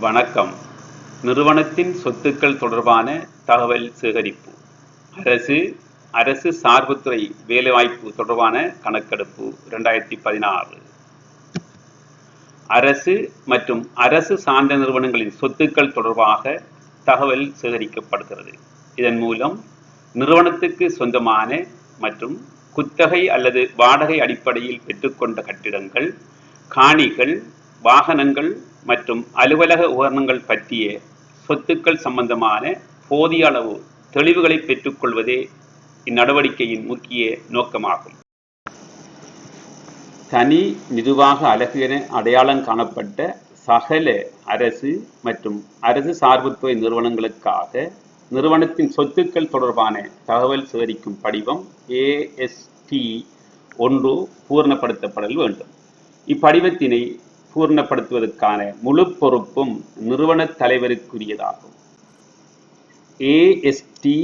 வணக்கம். நிறுவனத்தின் சொத்துக்கள் தொடர்பான தகவல் சேகரிப்பு. அரசு அரசு சார்புத்துறை வேலைவாய்ப்பு தொடர்பான கணக்கெடுப்பு இரண்டாயிரத்தி பதினாறு. அரசு மற்றும் அரசு சார்ந்த நிறுவனங்களின் சொத்துக்கள் தொடர்பாக தகவல் சேகரிக்கப்படுகிறது. இதன் மூலம் நிறுவனத்துக்கு சொந்தமான மற்றும் குத்தகை அல்லது வாடகை அடிப்படையில் பெற்றுக்கொண்ட கட்டிடங்கள் காணிகள் வாகனங்கள் மற்றும் அலுவலக உபகரணங்கள் பற்றிய சொத்துக்கள் சம்பந்தமான போதிய அளவு தெளிவுகளை பெற்றுக்கொள்வதே இந்நடவடிக்கையின் முக்கிய நோக்கமாகும். தனி நிர்வாக அலகு என அடையாளம் காணப்பட்ட சகல அரசு மற்றும் அரசு சார்புத்துறை நிறுவனங்களுக்காக நிறுவனத்தின் சொத்துக்கள் தொடர்பான தகவல் சேகரிக்கும் படிவம் ஏஎஸ்டி ஒன்று பூர்ணப்படுத்தப்படல் வேண்டும். இப்படிவத்தினை பூர்ணப்படுத்துவதற்கான முழு பொறுப்பும் நிறுவன தலைவருக்குரியதாகும். ஏஎஸ்டி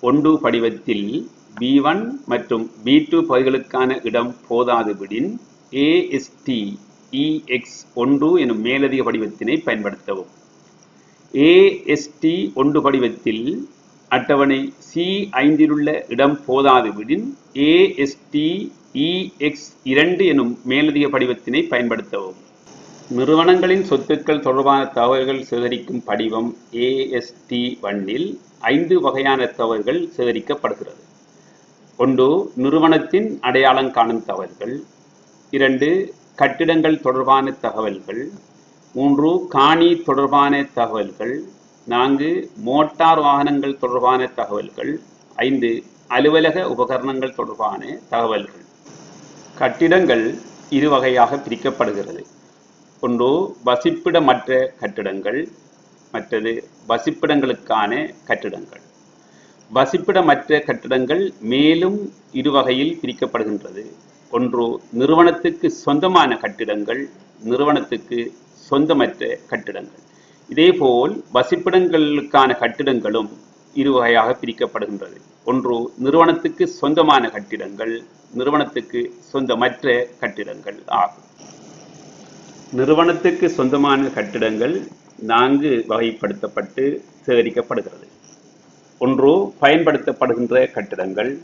ஒன்று படிவத்தில் பி ஒன் மற்றும் பி டூ பகுதிகளுக்கான இடம் போதாதுவிடின் ஏஎஸ்டி இஎக்ஸ் ஒன்று எனும் மேலதிக படிவத்தினை பயன்படுத்தவும். ஏஎஸ்டி ஒன்று படிவத்தில் அட்டவணை சி ஐந்திலுள்ள இடம் போதாதுவிடின் ஏஎஸ்டி இஎக்ஸ் இரண்டு எனும் மேலதிக படிவத்தினை பயன்படுத்தவும். நிறுவனங்களின் சொத்துக்கள் தொடர்பான தகவல்கள் சேகரிக்கும் படிவம் ஏஎஸ்டி வண்ணில் ஐந்து வகையான தகவல்கள் சேகரிக்கப்படுகிறது. ஒன்று நிறுவனத்தின் அடையாளம் காணும் தகவல்கள். இரண்டு கட்டிடங்கள் தொடர்பான தகவல்கள். மூன்று காணி தொடர்பான தகவல்கள். நான்கு மோட்டார் வாகனங்கள் தொடர்பான தகவல்கள். ஐந்து அலுவலக உபகரணங்கள் தொடர்பான தகவல்கள். கட்டிடங்கள் இரு வகையாக பிரிக்கப்படுகிறது. ஒன்று வசிப்பிடமற்ற கட்டிடங்கள் மற்றது வசிப்பிடங்களுக்கான கட்டிடங்கள். வசிப்பிடமற்ற கட்டிடங்கள் மேலும் இரு வகையில் பிரிக்கப்படுகின்றது. ஒன்று நிறுவனத்துக்கு சொந்தமான கட்டிடங்கள் நிறுவனத்துக்கு சொந்தமற்ற கட்டிடங்கள். இதேபோல் வசிப்பிடங்களுக்கான கட்டிடங்களும் இரு வகையாக பிரிக்கப்படுகின்றது. ஒன்று நிறுவனத்துக்கு சொந்தமான கட்டிடங்கள் நிறுவனத்துக்கு சொந்தமற்ற கட்டிடங்கள் ஆகும். நிறுவனத்துக்கு சொந்தமான கட்டிடங்கள் நான்கு வகைப்படுத்தப்பட்டு சேகரிக்கப்படுகிறது. ஒன்று பயன்படுத்தப்படுகின்ற கட்டிடங்கள்.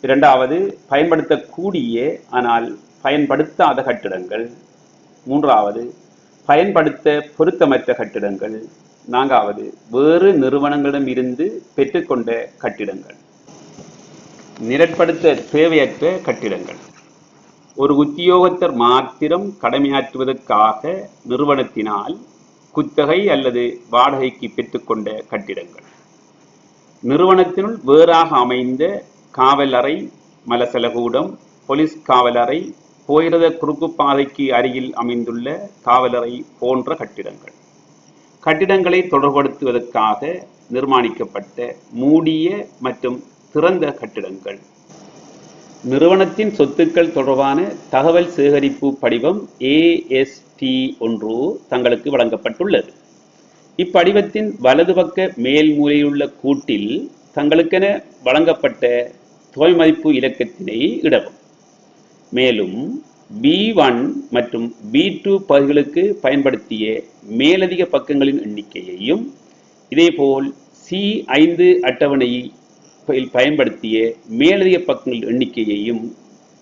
இரண்டாவது பயன்படுத்தக்கூடிய ஆனால் பயன்படுத்தாத கட்டிடங்கள். மூன்றாவது பயன்படுத்த பொருத்தமற்ற கட்டிடங்கள். நான்காவது வேறு நிறுவனங்களிடம் இருந்து பெற்றுக்கொண்ட கட்டிடங்கள். நிரட்படுத்த தேவையற்ற கட்டிடங்கள். ஒரு உத்தியோகத்தர் மாத்திரம் கடமையாற்றுவதற்காக நிறுவனத்தினால் குத்தகை அல்லது வாடகைக்கு பெற்றுக்கொண்ட கட்டிடங்கள். நிறுவனத்தினுள் வேறாக அமைந்த காவல் அறை மலசலகூடம் போலீஸ் காவலறை போயிரத குறுக்கு பாதைக்கு அருகில் அமைந்துள்ள காவலறை போன்ற கட்டிடங்கள். கட்டிடங்களை தொடர்படுத்துவதற்காக நிர்மாணிக்கப்பட்ட மூடிய மற்றும் திறந்த கட்டிடங்கள். நிறுவனத்தின் சொத்துக்கள் தொடர்பான தகவல் சேகரிப்பு படிவம் ஏஎஸ்டி ஒன்று தங்களுக்கு வழங்கப்பட்டுள்ளது. இப்படிவத்தின் வலது பக்க மேல் மூலையுள்ள கூட்டில் தங்களுக்கென வழங்கப்பட்ட தொகை மதிப்பு இலக்கத்தினை இடவும். மேலும் பி ஒன் மற்றும் பி டூ பகுதிகளுக்கு பயன்படுத்திய மேலதிக பக்கங்களின் எண்ணிக்கையையும் இதேபோல் சி ஐந்து அட்டவணையை பயன்படுத்திய மேலதிக பக்கங்கள் எண்ணிக்கையையும்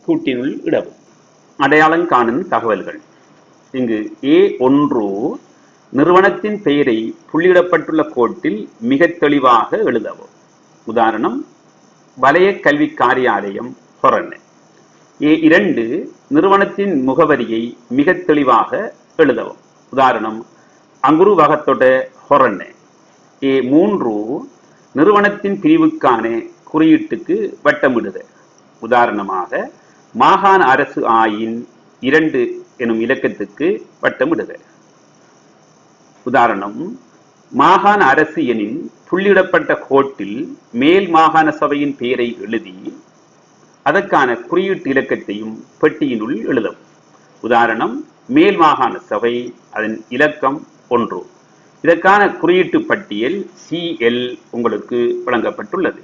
கூட்டினுள் இடவும். அடையாளம் காணும் தகவல்கள். இங்கு ஏ ஒன்று நிறுவனத்தின் பெயரை புள்ளியிடப்பட்டுள்ள கோட்டில் மிக தெளிவாக எழுதவும். உதாரணம் வலய கல்வி காரியாலயம் ஹொரன். ஏ இரண்டு நிறுவனத்தின் முகவரியை மிக தெளிவாக எழுதவும். உதாரணம் அங்குரு வகத்தோட ஹொரன். ஏ மூன்று நிறுவனத்தின் பிரிவுக்கான குறியீட்டுக்கு வட்டமிடுக உதாரணமாக மாகாண அரசு ஆயின் இரண்டு எனும் இலக்கத்துக்கு வட்டமிடுக உதாரணம் மாகாண அரசு எனின் புள்ளிடப்பட்ட கோட்டில் மேல் மாகாண சபையின் பெயரை எழுதி அதற்கான குறியீட்டு இலக்கத்தையும் பெட்டியினுள் எழுதவும். உதாரணம் மேல் மாகாண சபை அதன் இலக்கம் ஒன்று. இதற்கான குறியீட்டு பட்டியல் சிஎல் உங்களுக்கு வழங்கப்பட்டுள்ளது.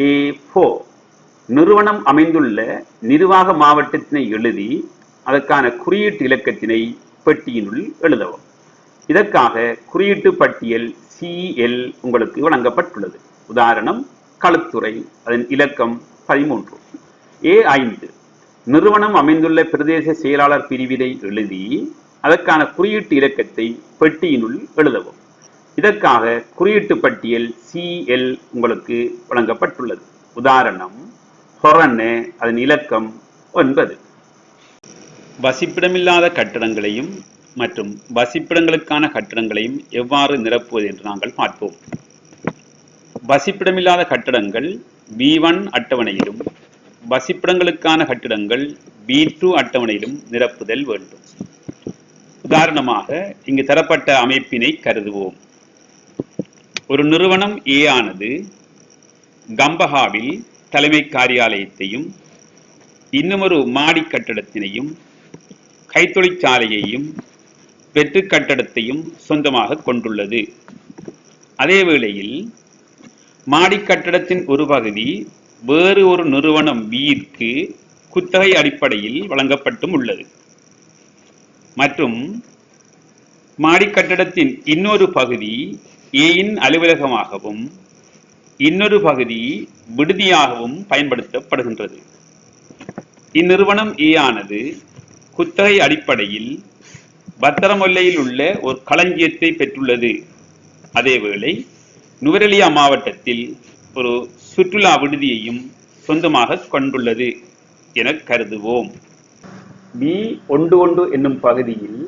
ஏ ஃபோ நிறுவனம் அமைந்துள்ள நிர்வாக மாவட்டத்தினை எழுதி அதற்கான குறியீட்டு இலக்கத்தினை பெட்டியினுள் எழுதவும். இதற்காக குறியீட்டு பட்டியல் சிஎல் உங்களுக்கு வழங்கப்பட்டுள்ளது. உதாரணம் களத்துறை அதன் இலக்கம் பதிமூன்று. ஏ ஐந்து. நிறுவனம் அமைந்துள்ள பிரதேச செயலாளர் பிரிவினை எழுதி அதற்கான குறியீட்டு இலக்கத்தை பெட்டியினுள் எழுதவும். இதற்காக குறியீட்டு பட்டியல் சிஎல் உங்களுக்கு வழங்கப்பட்டுள்ளது. உதாரணம் ஹொரன்னு அதன் இலக்கம் ஒன்பது. வசிப்பிடமில்லாத கட்டடங்களையும் மற்றும் வசிப்பிடங்களுக்கான கட்டடங்களையும் எவ்வாறு நிரப்புவது என்று நாங்கள் பார்ப்போம். வசிப்பிடமில்லாத கட்டடங்கள் பி ஒன் அட்டவணையிலும் வசிப்பிடங்களுக்கான கட்டிடங்கள் பி டூ அட்டவணையிலும் நிரப்புதல் வேண்டும். உதாரணமாக இங்கு தரப்பட்ட அமைப்பினை கருதுவோம். ஒரு நிறுவனம் ஏ ஆனது கம்பஹாவில் தலைமை காரியாலயத்தையும் இன்னுமொரு மாடி கட்டடத்தினையும் கைத்தொழிற்சாலையையும் வெற்று கட்டடத்தையும் சொந்தமாக கொண்டுள்ளது. அதே வேளையில் மாடி கட்டடத்தின் ஒரு பகுதி வேறு ஒரு நிறுவனம் பியிற்கு குத்தகை அடிப்படையில் வழங்கப்பட்டும் உள்ளது. மற்றும் மாடி கட்டடத்தின் இன்னொரு பகுதி ஏயின் அலுவலகமாகவும் இன்னொரு பகுதி விடுதியாகவும் பயன்படுத்தப்படுகின்றது. இந்நிறுவனம் ஏ ஆனது குத்தகை அடிப்படையில் பத்திரமொல்லையில் உள்ள ஒரு களஞ்சியத்தை பெற்றுள்ளது. அதேவேளை நுவரெலியா மாவட்டத்தில் ஒரு சுற்றுலா விடுதியையும் சொந்தமாக கொண்டுள்ளது என கருதுவோம். பி ஒன்று ஒன்று என்னும் பகுதியில்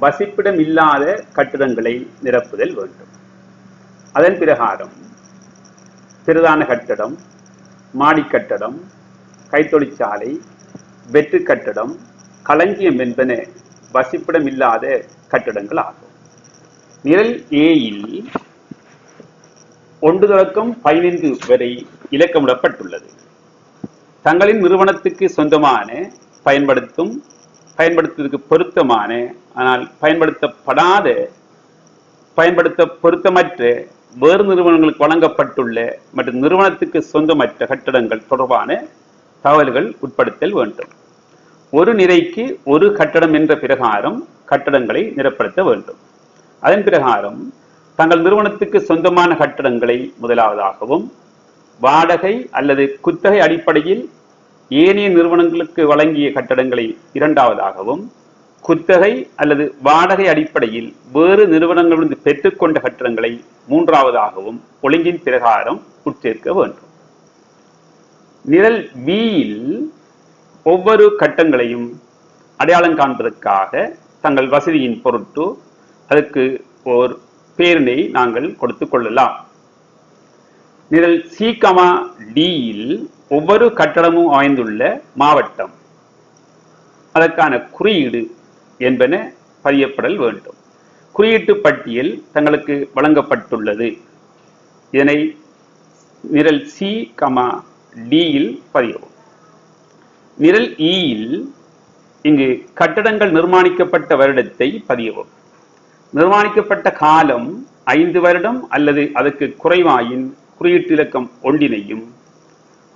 வசிப்பிடம் இல்லாத கட்டிடங்களை நிரப்புதல் வேண்டும். அதன் பிரகாரம் பிரதான கட்டடம் மாடி கட்டடம் கைத்தொழிற்சாலை வெற்று கட்டடம் களஞ்சியம் என்பன வசிப்பிடம் இல்லாத கட்டடங்கள் ஆகும். நிரல் ஏயில் ஒன்று தொடக்கம் பதினைந்து வரை இலக்கமிடப்பட்டுள்ளது. தங்களின் நிறுவனத்துக்கு சொந்தமான பயன்படுத்தும் பயன்படுத்துவதற்கு பொருத்தமான ஆனால் பயன்படுத்தப்படாத பயன்படுத்த பொருத்தமற்ற வேறு நிறுவனங்களுக்கு வழங்கப்பட்டுள்ள மற்றும் நிறுவனத்துக்கு சொந்தமற்ற கட்டடங்கள் தொடர்பான தகவல்கள் உட்படுத்தல் வேண்டும். ஒரு நிறைக்கு ஒரு கட்டடம் என்ற பிரகாரம் கட்டடங்களை நிரப்படுத்த வேண்டும். அதன் பிரகாரம் தங்கள் நிறுவனத்துக்கு சொந்தமான கட்டடங்களை முதலாவதாகவும் வாடகை அல்லது குத்தகை அடிப்படையில் ஏனைய நிறுவனங்களுக்கு வழங்கிய கட்டடங்களை இரண்டாவதாகவும் குத்தகை அல்லது வாடகை அடிப்படையில் வேறு நிறுவனங்களிலிருந்து பெற்றுக்கொண்ட கட்டடங்களை மூன்றாவதாகவும் ஒழுங்கின் பிரகாரம் உட்சேர்க்க வேண்டும். நிரல் பியில் ஒவ்வொரு கட்டங்களையும் அடையாளம் காண்பதற்காக தங்கள் வசதியின் பொருட்டு அதற்கு ஓர் பேரினை நாங்கள் கொடுத்துக் கொள்ளலாம். நிரல் சி கமா டியில் ஒவ்வொரு கட்டடமும் அமைந்துள்ள மாவட்டம். அதற்கான குறியீடு என்பன பதியப்படல் வேண்டும். குறியீட்டு பட்டியல் தங்களுக்கு வழங்கப்பட்டுள்ளது. இதனை நிரல் சி கமா டியில் பதியவும். நிரல் e இயில் இங்கு கட்டடங்கள் நிர்மாணிக்கப்பட்ட வருடத்தை பதியவும். நிர்மாணிக்கப்பட்ட காலம் ஐந்து வருடம் அல்லது அதற்கு குறைவாயின் குறியீட்டு இலக்கம் ஒன்றினையும்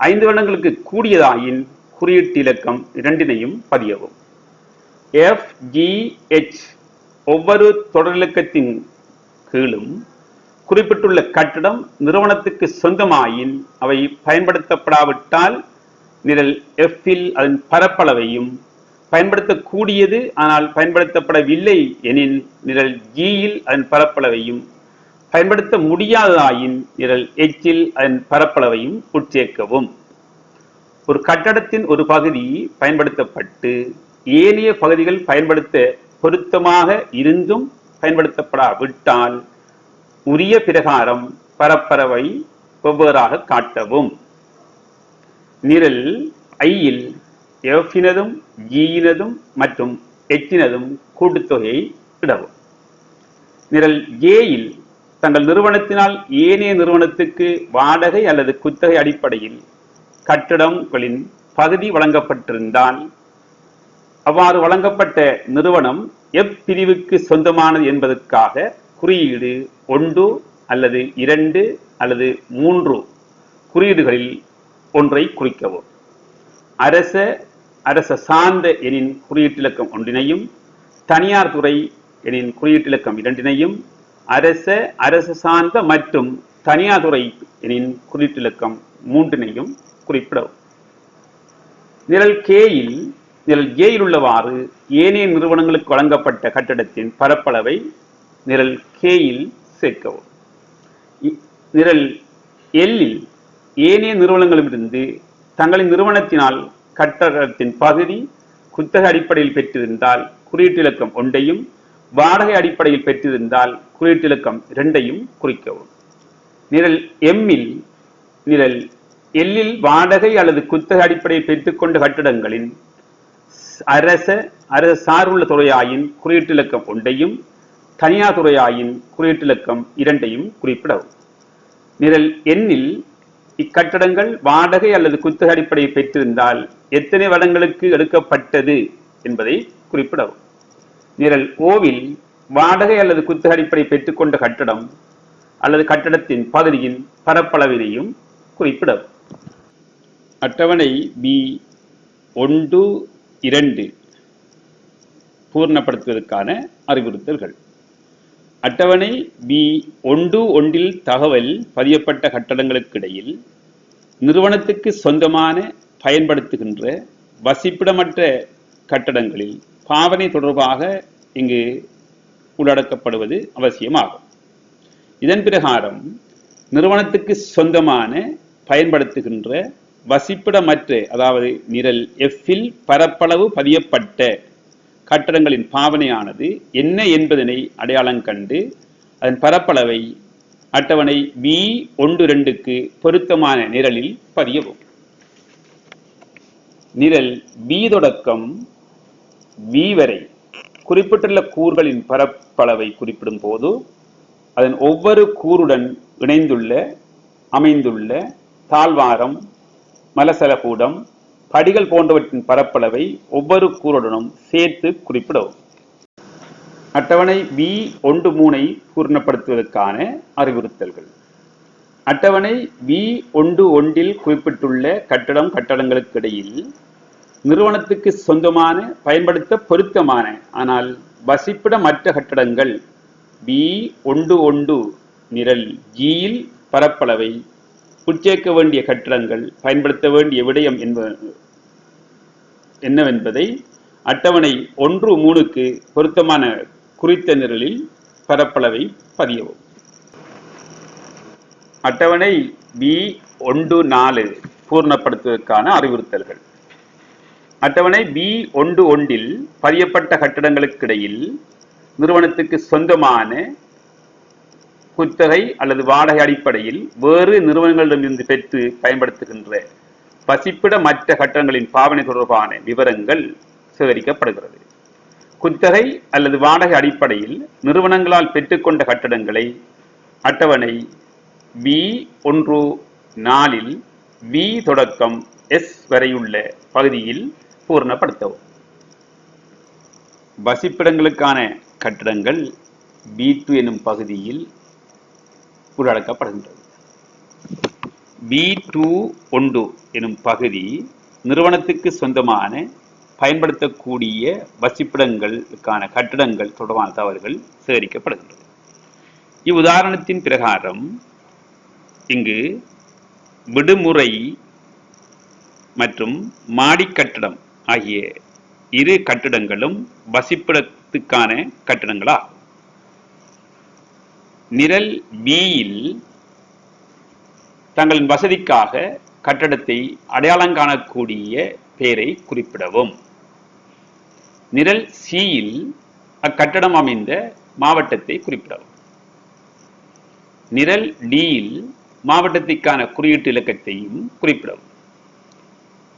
ஐந்து வருடங்களுக்கு கூடியதாயின் குறியீட்டு இலக்கம் இரண்டினையும் பதியவும். எஃப் ஜி ஒவ்வொரு தொடரிலக்கத்தின் கீழும் குறிப்பிட்டுள்ள கட்டடம் நிறுவனத்துக்கு சொந்தமாயின் அவை பயன்படுத்தப்படாவிட்டால் நிரல் எஃப்பில் அதன் பரப்பளவையும் பயன்படுத்தக்கூடியது ஆனால் பயன்படுத்தப்படவில்லை எனின் நிரல் ஜியில் அதன் பரப்பளவையும் பயன்படுத்த முடியாததாயின் நிரல் எச்சில் அதன் பரப்பளவையும் உட்சேர்க்கவும். ஒரு கட்டடத்தின் ஒரு பகுதி பயன்படுத்தப்பட்டு ஏனைய பகுதிகள் பயன்படுத்த பொருத்தமாக இருந்தும் பயன்படுத்தப்படாவிட்டால் உரிய பிரகாரம் பரப்பரவை வெவ்வேறாக காட்டவும். நிரல் ஐயில் எஃபினதும் ஜியினதும் மற்றும் எச்சினதும் கூட்டுத்தொகையை இடவும். நிரல் ஏயில் தங்கள் நிறுவனத்தினால் ஏனைய நிறுவனத்துக்கு வாடகை அல்லது குத்தகை அடிப்படையில் கட்டடங்களின் பகுதி வழங்கப்பட்டிருந்தால் அவ்வாறு வழங்கப்பட்ட நிறுவனம் எப்பிரிவுக்கு சொந்தமானது என்பதற்காக குறியீடு ஒன்று அல்லது இரண்டு அல்லது மூன்று குறியீடுகளில் ஒன்றை குறிக்கவும். அரச அரச சார்ந்த எனின் குறியீட்டிலக்கம் ஒன்றினையும் தனியார் துறை எனின் குறியீட்டிலக்கம் இரண்டினையும் அரச அரசு சார்ந்த மற்றும் தனியார் துறை எனின் குறியீட்டிலக்கம் மூன்றினையும் குறிப்பிடவும் நிரல் கேயில் நிரல் ஏயில் உள்ளவாறு ஏனைய நிறுவனங்களுக்கு வழங்கப்பட்ட கட்டடத்தின் பரப்பளவை நிரல் கேயில் சேர்க்கவும். நிரல் எல்லில் ஏனைய நிறுவனங்களிலிருந்து தங்களின் நிறுவனத்தினால் கட்டடத்தின் பகுதி குத்தக அடிப்படையில் பெற்றிருந்தால் குறியீட்டிலக்கம் ஒன்றையும் வாடகை அடிப்படையில் பெற்றிருந்தால் குறியீட்டிலக்கம் இரண்டையும் குறிக்கவும். நிரல் எம்மில் நிரல் எல்லில் வாடகை அல்லது குத்தக அடிப்படையில் பெற்றுக்கொண்ட கட்டிடங்களின் அரச அரச சார்புள்ள துறையாயின் குறியீட்டிலக்கம் ஒன்றையும் தனியார் துறையாயின் குறியீட்டிலக்கம் இரண்டையும் குறிப்பிடவும். நிரல் எண்ணில் இக்கட்டடங்கள் வாடகை அல்லது குத்தக அடிப்படையில் பெற்றிருந்தால் எத்தனை வருடங்களுக்கு எடுக்கப்பட்டது என்பதை குறிப்பிடவும். நிரல் ஓவில் வாடகை அல்லது குத்தக அடிப்படை பெற்றுக்கொண்ட கட்டடம் அல்லது கட்டடத்தின் பகுதியின் பரப்பளவினையும் குறிப்பிடவும் அட்டவணை பி ஒன்று இரண்டு. பூர்ணப்படுத்துவதற்கான அறிவுறுத்தல்கள். அட்டவணை பி ஒன்று ஒன்றில் தகவல் பதியப்பட்ட கட்டடங்களுக்கிடையில் நிறுவனத்துக்கு சொந்தமான பயன்படுத்துகின்ற வசிப்பிடமற்ற கட்டடங்களில் பாவனை தொடர்பாக இங்கு உள்ளடக்கப்படுவது அவசியமாகும். இதன் பிரகாரம் நிறுவனத்துக்கு சொந்தமான பயன்படுத்துகின்ற வசிப்பிடமற்ற அதாவது நிரல் எஃப்பில் பரப்பளவு பதியப்பட்ட கட்டடங்களின் பாவனையானது என்ன என்பதனை அடையாளம் கண்டு அதன் பரப்பளவை அட்டவணை பி ஒன்று ரெண்டுக்கு பொருத்தமான நிரலில் பதியவும். நிரல் பி தொடக்கம் வி வரை குறிப்பிட்டுள்ள கூறுகளின் பரப்பளவை குறிப்பிடும் போது அதன் ஒவ்வொரு கூறுடன் இணைந்துள்ள அமைந்துள்ள தாழ்வாரம் மலசலகூடம் படிகள் போன்றவற்றின் பரப்பளவை ஒவ்வொரு கூறுடனும் சேர்த்து குறிப்பிடவும். அட்டவணை வி ஒன்று மூனை பூர்ணப்படுத்துவதற்கான அறிவுறுத்தல்கள். அட்டவணை வி ஒன்று ஒன்றில் குறிப்பிட்டுள்ள கட்டடம் கட்டடங்களுக்கு இடையில் நிறுவனத்துக்கு சொந்தமான பயன்படுத்த பொருத்தமான ஆனால் வசிப்பிடமற்ற கட்டடங்கள் பி ஒன்று ஒன்று நிரல் ஜியில் பரப்பளவை உட்சேர்க்க வேண்டிய கட்டடங்கள் பயன்படுத்த வேண்டிய விடயம் என்ப என்னவென்பதை அட்டவணை ஒன்று மூணுக்கு பொருத்தமான குறித்த நிரலில் பரப்பளவை பதியவும். அட்டவணை பி ஒன்று நாலு பூர்ணப்படுத்துவதற்கான அறிவுறுத்தல்கள். அட்டவணை பி ஒன்று ஒன்றில் பதியப்பட்ட கட்டடங்களுக்கிடையில் நிறுவனத்துக்கு சொந்தமான குத்தகை அல்லது வாடகை அடிப்படையில் வேறு நிறுவனங்களிடமிருந்து பெற்று பயன்படுத்துகின்ற வசிப்பிட மற்ற கட்டடங்களின் பாவனை தொடர்பான விவரங்கள் சேகரிக்கப்படுகிறது. குத்தகை அல்லது வாடகை அடிப்படையில் நிறுவனங்களால் பெற்றுக்கொண்ட கட்டடங்களை அட்டவணை பி ஒன்று நாலில் வி தொடக்கம் எஸ் வரையுள்ள பகுதியில் பூர்ணப்படுத்தவும் வசிப்பிடங்களுக்கான கட்டடங்கள் பி டூ எனும் பகுதியில் உள்ளடக்கப்படுகின்றது. பி டூ ஒன்று எனும் பகுதி நிறுவனத்துக்கு சொந்தமான பயன்படுத்தக்கூடிய வசிப்பிடங்களுக்கான கட்டிடங்கள் தொடர்பான தவறுகள் சேகரிக்கப்படுகின்றது. இவ்வுதாரணத்தின் பிரகாரம் இங்கு விடுமுறை மற்றும் மாடி கட்டடம் ஆகிய இரு கட்டிடங்களும் வசிப்பிடத்துக்கான கட்டிடங்களாகும் நிரல் பியில் தங்களின் வசதிக்காக கட்டடத்தை அடையாளம் காணக்கூடிய பெயரை குறிப்பிடவும். நிரல் சியில் அக்கட்டடம் அமைந்த மாவட்டத்தை குறிப்பிடவும். நிரல் டியில் மாவட்டத்திற்கான குறியீட்டு இலக்கத்தையும் குறிப்பிடவும்.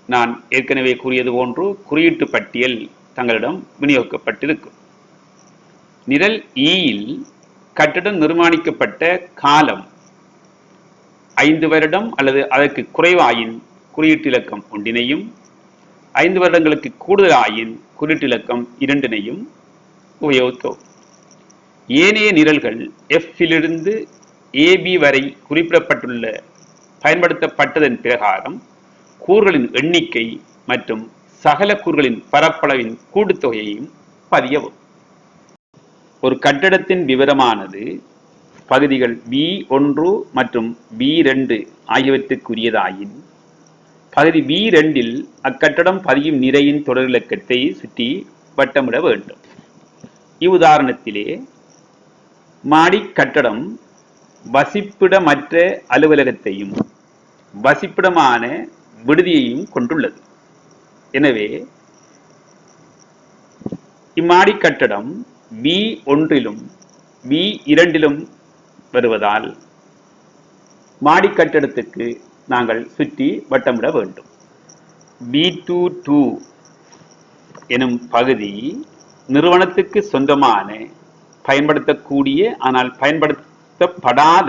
நான் ஏற்கனவே கூறியது போன்று குறியீட்டு பட்டியல் தங்களிடம் விநியோகிக்கப்பட்டிருக்கும் நிரல் e ஈயில் கட்டடம் நிர்மாணிக்கப்பட்ட காலம் ஐந்து வருடம் அல்லது அதற்கு குறைவாயின் குறியீட்டு இலக்கம் ஒன்றினையும் ஐந்து வருடங்களுக்கு கூடுதலாயின் குறியீட்டு இலக்கம் இரண்டினையும் உபயோகித்தோம். ஏனைய நிரல்கள் எஃப்பிலிருந்து ஏபி வரை குறிப்பிடப்பட்டுள்ள பயன்படுத்தப்பட்டதன் பிரகாரம் கூறுகளின் எண்ணிக்கை மற்றும் சகல கூறுகளின் பரப்பளவின் கூட்டுத்தொகையையும் பதியவும். ஒரு கட்டடத்தின் விவரமானது பகுதிகள் வி ஒன்று மற்றும் வி ரெண்டு ஆகியவற்றுக்குரியதாயின் பகுதி வி ரெண்டில் அக்கட்டடம் பதியும் நிறையின் தொடரிலக்கத்தை சுற்றி வட்டமிட வேண்டும். இவ்வுதாரணத்திலே மாடி கட்டடம் வசிப்பிடமற்ற அலுவலகத்தையும் வசிப்பிடமான விடுதியையும் கொண்டுள்ளது. எனவே இம்மாடி கட்டடம் பி ஒன்றிலும் வி இரண்டிலும் வருவதால் மாடி கட்டடத்துக்கு நாங்கள் சுற்றி வட்டமிட வேண்டும். பி டூ டூ எனும் பகுதி நிறுவனத்துக்கு சொந்தமான பயன்படுத்தக்கூடிய ஆனால் பயன்படுத்தப்படாத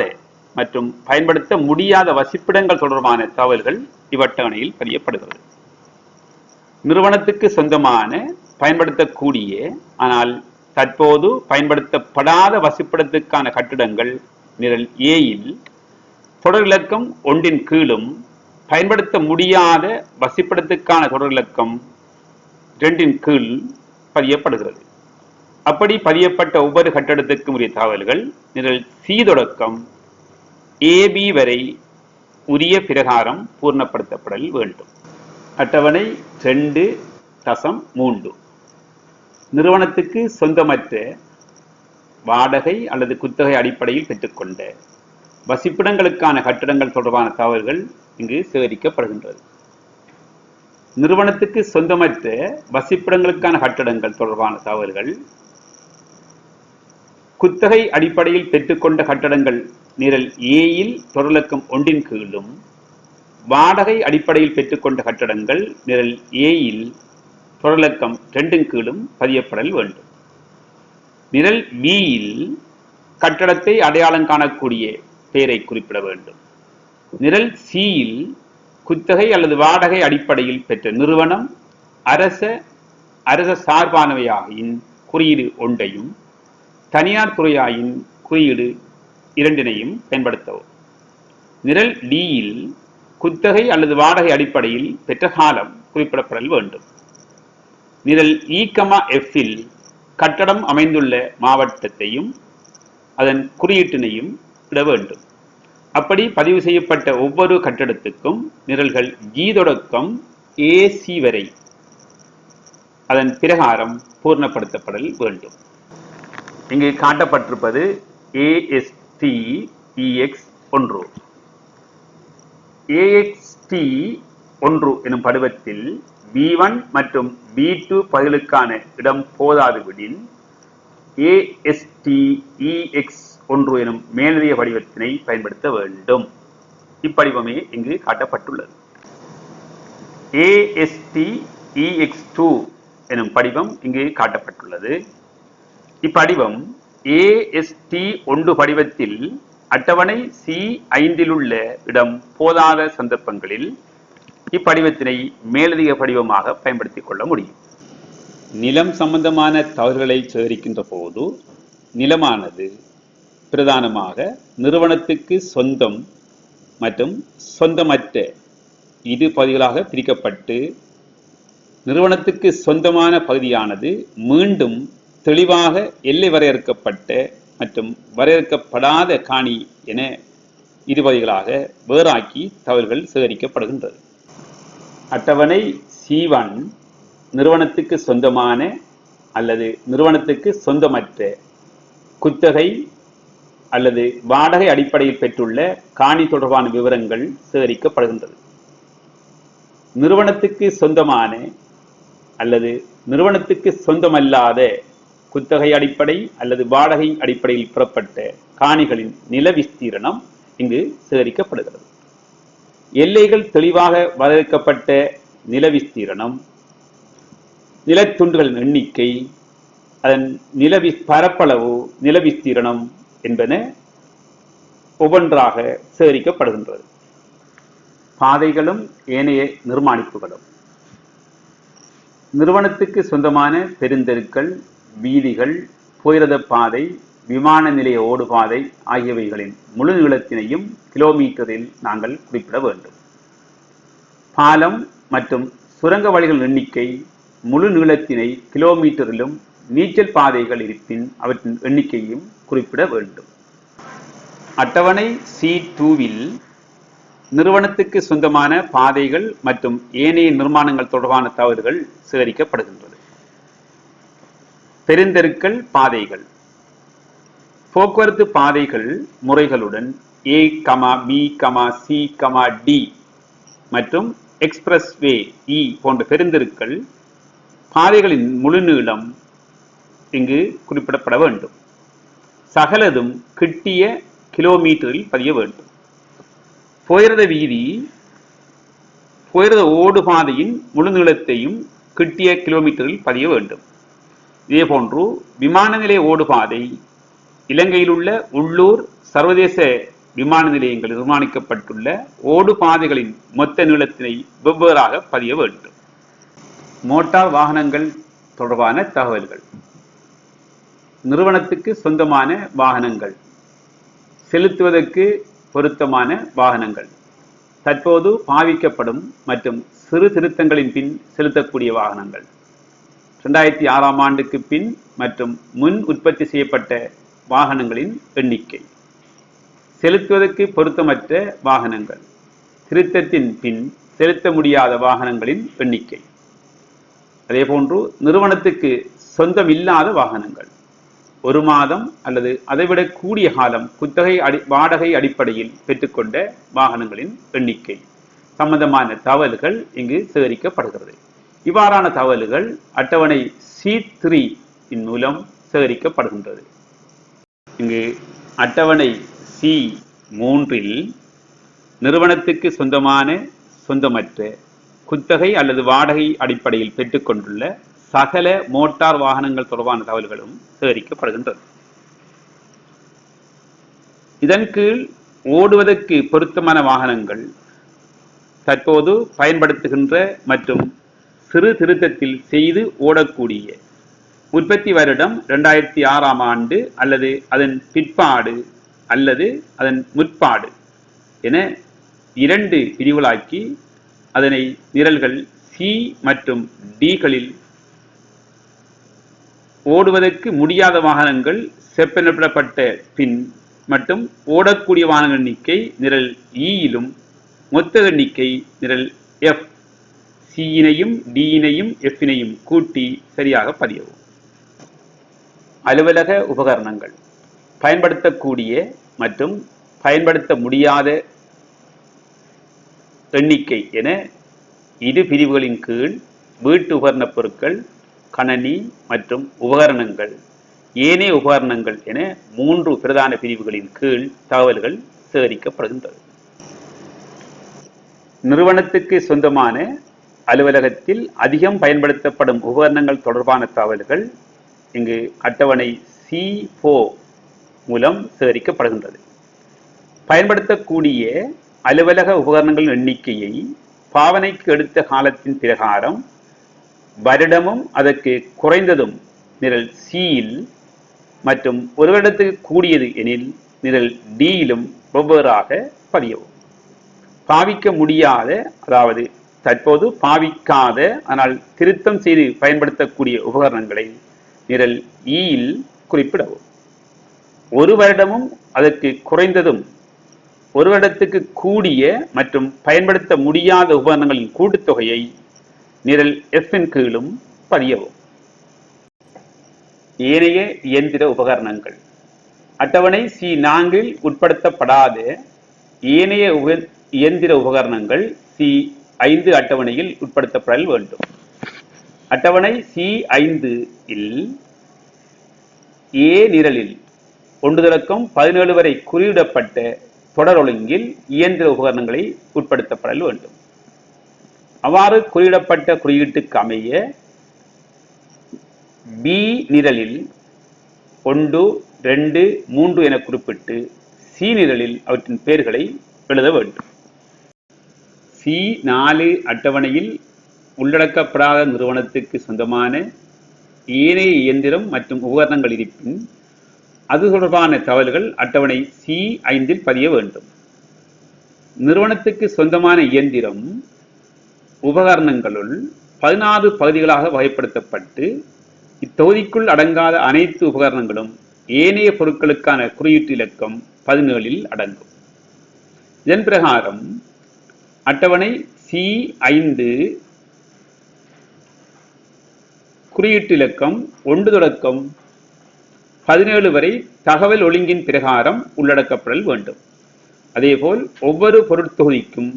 மற்றும் பயன்படுத்த முடியாத வசிப்பிடங்கள் தொடர்பான தகவல்கள் இவ்வட்டவணையில் பதியப்படுகிறது. நிறுவனத்துக்கு சொந்தமான பயன்படுத்தக்கூடிய ஆனால் தற்போது பயன்படுத்தப்படாத வசிப்பிடத்துக்கான கட்டிடங்கள் நிரல் ஏயில் தொடர் இலக்கம் ஒன்றின் கீழும் பயன்படுத்த முடியாத வசிப்பிடத்துக்கான தொடர் இலக்கம் கீழ் பதியப்படுகிறது. அப்படி பதியப்பட்ட ஒவ்வொரு கட்டடத்துக்கும் உரிய தகவல்கள் நிரல் சி தொடக்கம் ஏபி வரை உரிய பிரகாரம் பூர்ணப்படுத்தப்படல் வேண்டும். அட்டவணை ரெண்டு தசம் மூன்று. நிறுவனத்துக்கு சொந்தமற்ற வாடகை அல்லது குத்தகை அடிப்படையில் பெற்றுக்கொண்ட வசிப்பிடங்களுக்கான கட்டிடங்கள் தொடர்பான தகவல்கள் இங்கு சேகரிக்கப்படுகின்றது. நிறுவனத்துக்கு சொந்தமற்ற வசிப்பிடங்களுக்கான கட்டடங்கள் தொடர்பான தகவல்கள் குத்தகை அடிப்படையில் பெற்றுக்கொண்ட கட்டடங்கள் நிரல் ஏயில் தொடர்லக்கம் ஒன்றின் கீழும் வாடகை அடிப்படையில் பெற்றுக்கொண்ட கட்டடங்கள் நிரல் ஏயில் தொடர்லக்கம் ரெண்டின் கீழும் பதியப்படல் வேண்டும். நிரல் பியில் கட்டடத்தை அடையாளம் காணக்கூடிய பெயரை குறிப்பிட வேண்டும். நிரல் சியில் குத்தகை அல்லது வாடகை அடிப்படையில் பெற்ற நிறுவனம் அரச அரச சார்பானவையாயின் குறியீடு ஒன்றையும் தனியார் துறையாயின் குறியீடு இரண்டினையும் பயன்படுத்தவும். நிரல் டியில் குத்தகை அல்லது வாடகை அடிப்படையில் பெற்ற காலம் குறிப்பிடப்படல் வேண்டும். நிரல் e, இ கமா எஃப்பில் கட்டடம் அமைந்துள்ள மாவட்டத்தையும் அதன் குறியீட்டினையும் இட வேண்டும். அப்படி பதிவு செய்யப்பட்ட ஒவ்வொரு கட்டடத்துக்கும் நிரல்கள் ஜி தொடக்கம் ஏசி வரை அதன் பிரகாரம் பூர்ணப்படுத்தப்படல் வேண்டும். இங்கு காட்டப்பட்டிருப்பது ஏஎஸ்டி இஎக்ஸ் ஒன்று. ஏஎக்ஸ்டி ஒன்று எனும் படுவத்தில் பி ஒன் மற்றும் பி டூ இடம் போதாது விடின் ஏஎஸ்டி ஒன்று எனும் மேலதிக வடிவத்தினை பயன்படுத்த வேண்டும். இப்படிவமே இங்கு காட்டப்பட்டுள்ளது. ஏஎஸ்டி இஎக்ஸ் டூ எனும் படிவம் இங்கு காட்டப்பட்டுள்ளது. இப்படிவம் ஏஎஸ்டி ஒன்று படிவத்தில் அட்டவணை சி ஐந்தில் உள்ள இடம் போதாத சந்தர்ப்பங்களில் இப்படிவத்தினை மேலதிக படிவமாக பயன்படுத்திக் கொள்ள முடியும். நிலம் சம்பந்தமான தவறுகளை சேகரிக்கின்ற போது நிலமானது பிரதானமாக நிறுவனத்துக்கு சொந்தம் மற்றும் சொந்தமற்ற இரு பகுதிகளாக பிரிக்கப்பட்டு நிறுவனத்துக்கு சொந்தமான பகுதியானது மீண்டும் தெளிவாக எல்லை வரையறுக்கப்பட்ட மற்றும் வரையறுக்கப்படாத காணி என இரு வேறாக்கி தகவல்கள் சேகரிக்கப்படுகின்றது. அட்டவணை சீவன் நிறுவனத்துக்கு சொந்தமான அல்லது நிறுவனத்துக்கு சொந்தமற்ற குத்தகை அல்லது வாடகை அடிப்படையில் பெற்றுள்ள காணி தொடர்பான விவரங்கள் சேகரிக்கப்படுகின்றது. நிறுவனத்துக்கு சொந்தமான அல்லது நிறுவனத்துக்கு சொந்தமல்லாத குத்தகை அடிப்படை அல்லது வாடகை அடிப்படையில் புறப்பட்ட காணிகளின் நில விஸ்தீரணம் இங்கு சேகரிக்கப்படுகிறது. எல்லைகள் தெளிவாக வரையறுக்கப்பட்ட நில விஸ்தீரணம் நிலத்துண்டுகளின் எண்ணிக்கை அதன் நிலவி பரப்பளவு நில விஸ்தீரணம் என்பன ஒவ்வொன்றாக சேகரிக்கப்படுகின்றது. பாதைகளும் ஏனைய நிர்மாணிப்புகளும். நிறுவனத்துக்கு சொந்தமான பெருந்தெருக்கள் வீதிகள் புயரத பாதை விமான நிலைய ஓடுபாதை ஆகியவைகளின் முழு நீளத்தினையும் கிலோமீட்டரில் நாங்கள் குறிப்பிட வேண்டும். பாலம் மற்றும் சுரங்க வழிகள் எண்ணிக்கை முழு நீளத்தினை கிலோமீட்டரிலும் நீச்சல் பாதைகள் இருப்பின் அவற்றின் எண்ணிக்கையும் குறிப்பிட வேண்டும். அட்டவணை சி டூவில் நிறுவனத்துக்கு சொந்தமான பாதைகள் மற்றும் ஏனைய நிர்மாணங்கள் தொடர்பான தவறுகள் சேகரிக்கப்படுகின்றன. பெருந்தெருக்கள் பாதைகள். போக்குவரத்து பாதைகள் முறைகளுடன் A comma B comma C comma D மற்றும் எக்ஸ்பிரஸ் வே இ போன்ற பெருந்தெருக்கள் பாதைகளின் முழு நீளம் இங்கு குறிப்பிடப்பட வேண்டும். சகலதும் கிட்டிய கிலோமீட்டரில் பதிய வேண்டும். புயரத வீதி புயரத ஓடு பாதையின் முழு நீளத்தையும் கிட்டிய கிலோமீட்டரில் பதிய வேண்டும். இதேபோன்று விமான நிலைய ஓடுபாதை இலங்கையில் உள்ள உள்ளூர் சர்வதேச விமான நிலையங்கள் நிர்மாணிக்கப்பட்டுள்ள ஓடுபாதைகளின் மொத்த நீளத்தினை வெவ்வேறாக பதிய வேண்டும். மோட்டார் வாகனங்கள் தொடர்பான தகவல்கள். நிறுவனத்துக்கு சொந்தமான வாகனங்கள். செலுத்துவதற்கு பொருத்தமான வாகனங்கள். தற்போது பாவிக்கப்படும் மற்றும் சிறு திருத்தங்களின் பின் செலுத்தக்கூடிய வாகனங்கள். ரெண்டாயிரத்தி ஆறாம் ஆண்டுக்கு பின் மற்றும் முன் உற்பத்தி செய்யப்பட்ட வாகனங்களின் எண்ணிக்கை. செலுத்துவதற்கு பொருத்தமற்ற வாகனங்கள். திருத்தத்தின் பின் செலுத்த முடியாத வாகனங்களின் எண்ணிக்கை. அதேபோன்று நிறுவனத்துக்கு சொந்தம் இல்லாத வாகனங்கள். ஒரு மாதம் அல்லது அதைவிட கூடிய காலம் குத்தகை அடி வாடகை அடிப்படையில் பெற்றுக்கொண்ட வாகனங்களின் எண்ணிக்கை. சம்பந்தமான தகவல்கள் இங்கு சேகரிக்கப்படுகிறது. இவ்வாறான தகவல்கள் அட்டவணை சி த்ரீ இன் மூலம் சேகரிக்கப்படுகின்றது. இங்கு அட்டவணை சி மூன்றில் நிறுவனத்துக்கு சொந்தமான சொந்தமற்ற குத்தகை அல்லது வாடகை அடிப்படையில் பெற்றுக்கொண்டுள்ள சகல மோட்டார் வாகனங்கள் தொடர்பான தகவல்களும் சேகரிக்கப்படுகின்றது. இதன் கீழ் ஓடுவதற்கு பொருத்தமான வாகனங்கள் தற்போது பயன்படுத்துகின்ற மற்றும் சிறு திருத்தத்தில் செய்து ஓடக்கூடிய. உற்பத்தி வருடம் இரண்டாயிரத்தி ஆறாம் ஆண்டு அல்லது அதன் பிற்பாடு அல்லது அதன் முற்பாடு என இரண்டு பிரிவுகளாக்கி அதனை நிரல்கள் சி மற்றும் டிகளில் ஓடுவதற்கு முடியாத வாகனங்கள் செப்பனிடப்பட்ட பின் மற்றும் ஓடக்கூடிய வாகன எண்ணிக்கை நிரல் e இயிலும் மொத்த எண்ணிக்கை நிரல் எஃப் சியினையும் டியினையும் எஃபினையும் கூட்டி சரியாக பதியவும். அலுவலக உபகரணங்கள். பயன்படுத்தக்கூடிய மற்றும் பயன்படுத்த முடியாத எண்ணிக்கை என இரு பிரிவுகளின் கீழ் வீட்டு உபகரணப் பொருட்கள் கணனி மற்றும் உபகரணங்கள் ஏனைய உபகரணங்கள் என மூன்று பிரதான பிரிவுகளின் கீழ் தகவல்கள் சேகரிக்கப்படுகின்றது. நிறுவனத்துக்கு சொந்தமான அலுவலகத்தில் அதிகம் பயன்படுத்தப்படும் உபகரணங்கள் தொடர்பான தகவல்கள் இங்கு அட்டவணை சி ஃபோ மூலம் சேகரிக்கப்படுகின்றது. பயன்படுத்தக்கூடிய அலுவலக உபகரணங்களின் எண்ணிக்கையை பாவனைக்கு எடுத்த காலத்தின் பிரகாரம் வருடமும் அதற்கு குறைந்ததும் நிரல் சியில் மற்றும் ஒரு வருடத்துக்கு கூடியது எனில் நிரல் டியிலும் வெவ்வேறாக பதியவும். பாவிக்க முடியாத அதாவது தற்போது பாவிக்காத ஆனால் திருத்தம் செய்து பயன்படுத்தக்கூடிய உபகரணங்களை நிரல் e ஈயில் குறிப்பிடவும். ஒரு வருடமும் அதற்கு குறைந்ததும் ஒரு வருடத்துக்கு கூடிய மற்றும் பயன்படுத்த முடியாத உபகரணங்களின் கூட்டுத்தொகையை நிரல் எஃப்பின் கீழும் பதியவும். ஏனைய இயந்திர உபகரணங்கள். அட்டவணை சி நான்கில் உட்படுத்தப்படாத ஏனைய உப- இயந்திர உபகரணங்கள் சி ஐந்து அட்டவணையில் உட்படுத்தப்படல் வேண்டும். அட்டவணை சி ஐந்து இல் ஏ நிரலில் ஒன்றுதலக்கம் பதினேழு வரை குறியிடப்பட்ட தொடர் ஒழுங்கில் இயந்திர உபகரணங்களை உட்படுத்தப்படல் வேண்டும். அவ்வாறு குறியிடப்பட்ட குறியீட்டுக்கு அமைய பி நிரலில் ஒன்று ரெண்டு மூன்று என குறிப்பிட்டு சி நிரலில் அவற்றின் பெயர்களை எழுத வேண்டும். சி நாலு அட்டவணையில் உள்ளடக்கப்படாத நிறுவனத்துக்கு சொந்தமான ஏனைய இயந்திரம் மற்றும் உபகரணங்கள் இருப்பின் அது தொடர்பான தகவல்கள் அட்டவணை சி ஐந்தில் பதிய வேண்டும். நிறுவனத்துக்கு சொந்தமான இயந்திரம் உபகரணங்களுள் பதினாறு பகுதிகளாக வகைப்படுத்தப்பட்டு இத்தொகுதிக்குள் அடங்காத அனைத்து உபகரணங்களும் ஏனைய பொருட்களுக்கான குறியீட்டு இலக்கம் பதினேழில் அடங்கும். இதன் பிரகாரம் அட்டவணை சி ஐந்து. குறியீட்டு இலக்கம் ஒன்று தொடக்கம் பதினேழு வரை தகவல் ஒழுங்கின் பிரகாரம் உள்ளடக்கப்படல் வேண்டும். அதேபோல் ஒவ்வொரு பொருட்தொகுதிக்கும்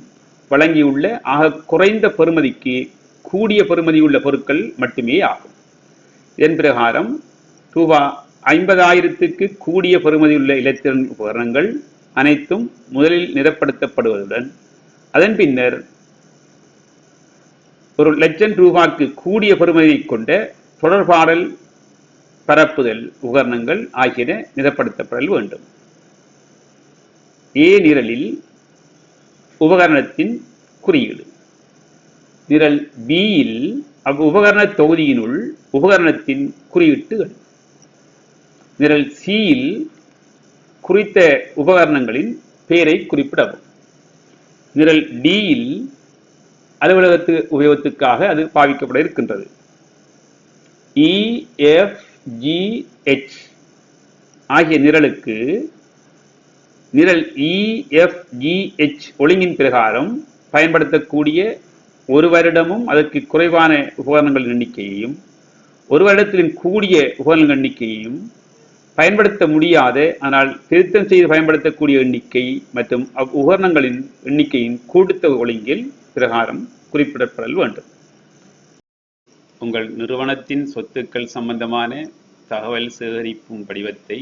வழங்கியுள்ள ஆக குறைந்த பெறுமதிக்கு கூடிய பெறுமதியுள்ள பொருட்கள் மட்டுமே ஆகும். இதன் பிரகாரம் ரூபா ஐம்பதாயிரத்துக்கு கூடிய பெறுமதியுள்ள இலத்திரன் உபகரணங்கள் அனைத்தும் முதலில் நிரப்படுத்தப்படுவதுடன் அதன் பின்னர் ஒரு லட்சம் ரூபாய்க்கு கூடிய பெறுமதியை கொண்ட தொடர்பாடல் பரப்புதல் உபகரணங்கள் ஆகியன நிரப்படுத்தப்படல் வேண்டும். ஏ நிரலில் உபகரணத்தின் குறியீடு. நிரல் பியில் அவ் உபகரண தொகுதியினுள் உபகரணத்தின் குறியீட்டுகள். நிரல் சியில் குறித்த உபகரணங்களின் பெயரை குறிப்பிடவும். நிரல் டியில் அலுவலகத்து உபயோகத்துக்காக அது பாவிக்கப்பட இருக்கின்றது. E, இஎஃப்ஜிஹெச் ஆகிய நிரலுக்கு நிரல் e, இஎஃப்ஜிஹெச் ஒழுங்கின் பிரகாரம் பயன்படுத்தக்கூடிய ஒரு வருடமும் அதற்கு குறைவான உபகரணங்களின் எண்ணிக்கையையும் ஒரு வருடத்தின் கூடிய உபகரணங்கள் எண்ணிக்கையையும் பயன்படுத்த முடியாது. ஆனால் திருத்தம் செய்து பயன்படுத்தக்கூடிய எண்ணிக்கை மற்றும் அவ் உபகரணங்களின் எண்ணிக்கையின் கூட்டுத்தொகை ஒழுங்கில் பிரகாரம் குறிப்பிடப்படல் வேண்டும். உங்கள் நிறுவனத்தின் சொத்துக்கள் சம்பந்தமான தகவல் சேகரிப்பும் படிவத்தை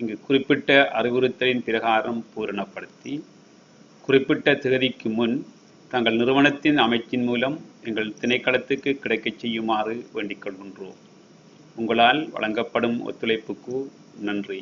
இங்கு குறிப்பிட்ட அறிவுறுத்தலின் பிரகாரம் பூரணப்படுத்தி குறிப்பிட்ட தேதிக்கு முன் தங்கள் நிறுவனத்தின் அமைச்சின் மூலம் எங்கள் திணைக்களத்துக்கு கிடைக்கச் செய்யுமாறு வேண்டிக் கொள்கின்றோம். உங்களால் வழங்கப்படும் ஒத்துழைப்புக்கு நன்றி.